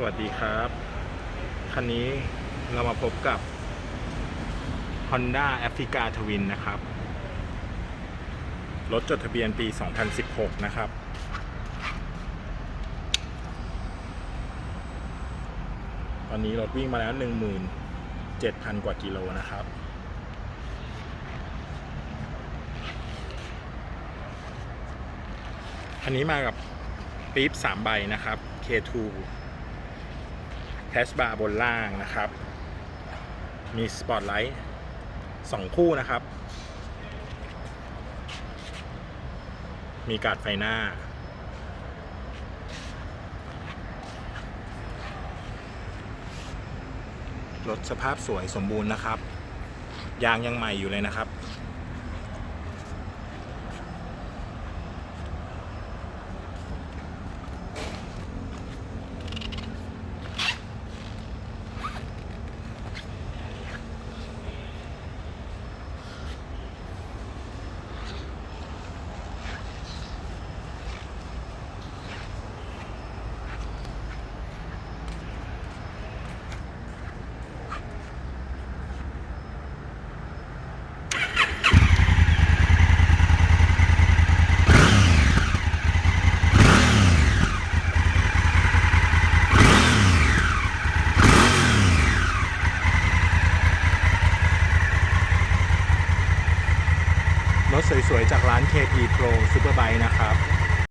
สวัสดีครับ คันนี้เรามาพบกับ Honda a f r i c a Twin นะครับ รถจดทะเบียนปี 2016 นะครับ ตอนนี้รถวิ่งมาแล้ว 17,000 กว่ากิโลนะครับอันนี้มากับปี๊บ3ใบนะครับ K2 แคชบาร์บนล่างนะครับ มีสปอตไลท์2คู่นะครับ มีการ์ดไฟหน้า รถสภาพสวยสมบูรณ์นะครับ ยางยังใหม่อยู่เลยนะครับ ร ถสวยๆ จากร้าน KP Pro Superbike นะครับ